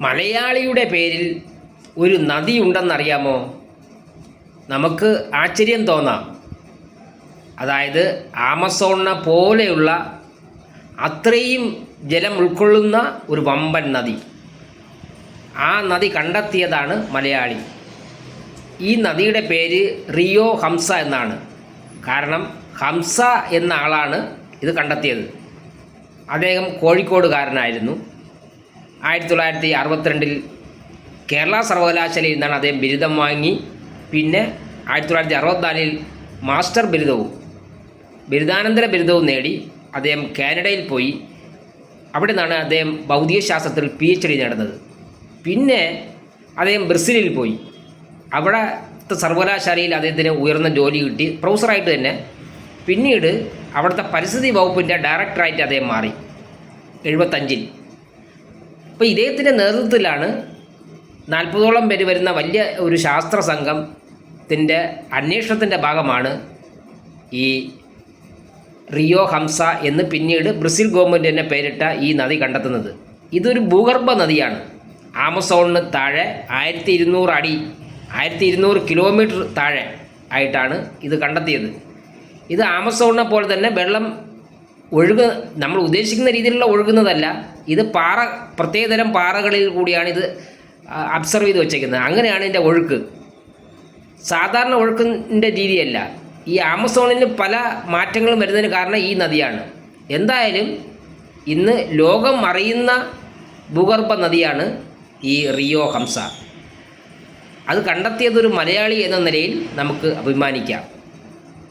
മലയാളിയുടെ പേരിൽ ഒരു നദി ഉണ്ടെന്നറിയാമോ? നമുക്ക് ആശ്ചര്യം തോന്നാം. അതായത് ആമസോണിനെ പോലെയുള്ള അത്രയും ജലം ഉൾക്കൊള്ളുന്ന ഒരു വമ്പൻ നദി. ആ നദി കണ്ടെത്തിയതാണ് മലയാളി. ഈ നദിയുടെ പേര് റിയോ ഹംസ എന്നാണ്. കാരണം ഹംസ എന്ന ആളാണ് ഇത് കണ്ടെത്തിയത്. അദ്ദേഹം കോഴിക്കോടുകാരനായിരുന്നു. ആയിരത്തി തൊള്ളായിരത്തി അറുപത്തിരണ്ടിൽ കേരള സർവകലാശാലയിൽ നിന്നാണ് അദ്ദേഹം ബിരുദം വാങ്ങി. പിന്നെ ആയിരത്തി തൊള്ളായിരത്തി അറുപത്തിനാലിൽ മാസ്റ്റർ ബിരുദവും ബിരുദാനന്തര ബിരുദവും നേടി. അദ്ദേഹം കാനഡയിൽ പോയി. അവിടെ നിന്നാണ് അദ്ദേഹം ഭൗതികശാസ്ത്രത്തിൽ പി എച്ച് ഡി നേടുന്നത്. പിന്നെ അദ്ദേഹം ബ്രസീലിൽ പോയി. അവിടുത്തെ സർവകലാശാലയിൽ അദ്ദേഹത്തിന് ഉയർന്ന ജോലി കിട്ടി. പ്രൊഫസറായിട്ട് തന്നെ. പിന്നീട് അവിടുത്തെ പരിസ്ഥിതി വകുപ്പിന്റെ ഡയറക്ടറായിട്ട് അദ്ദേഹം മാറി. എഴുപത്തഞ്ചിൽ. അപ്പോൾ ഇദ്ദേഹത്തിന്റെ നേതൃത്വത്തിലാണ് നാൽപ്പതോളം പേര് വരുന്ന വലിയ ഒരു ശാസ്ത്ര സംഘത്തിന്റെ അന്വേഷണത്തിന്റെ ഭാഗമാണ് ഈ റിയോ ഹംസ എന്ന് പിന്നീട് ബ്രസീൽ ഗവൺമെന്റ് തന്നെ പേരിട്ട ഈ നദി കണ്ടെത്തുന്നത്. ഇതൊരു ഭൂഗർഭ നദിയാണ്. ആമസോണിന് താഴെ ആയിരത്തി ഇരുന്നൂറ് അടി ആയിരത്തി ഇരുന്നൂറ് കിലോമീറ്റർ താഴെ ആയിട്ടാണ് ഇത് കണ്ടെത്തിയത്. ഇത് ആമസോണിനെ പോലെ തന്നെ വെള്ളം ഒഴുക നമ്മൾ ഉദ്ദേശിക്കുന്ന രീതിയിലുള്ള ഒഴുകുന്നതല്ല. ഇത് പാറ പ്രത്യേകതരം പാറകളിൽ കൂടിയാണ് ഇത് അബ്സർവ് ചെയ്ത് വെച്ചേക്കുന്നത്. അങ്ങനെയാണ് ഇതിന്റെ ഒഴുക്ക്. സാധാരണ ഒഴുക്കിന്റെ രീതിയല്ല. ഈ ആമസോണിൽ പല മാറ്റങ്ങളും വരുന്നതിന് കാരണം ഈ നദിയാണ്. എന്തായാലും ഇന്ന് ലോകം അറിയുന്ന ഭൂഗർഭ നദിയാണ് ഈ റിയോ ഹംസ. അത് കണ്ടെത്തിയതൊരു മലയാളി എന്ന നിലയിൽ നമുക്ക് അഭിമാനിക്കാം.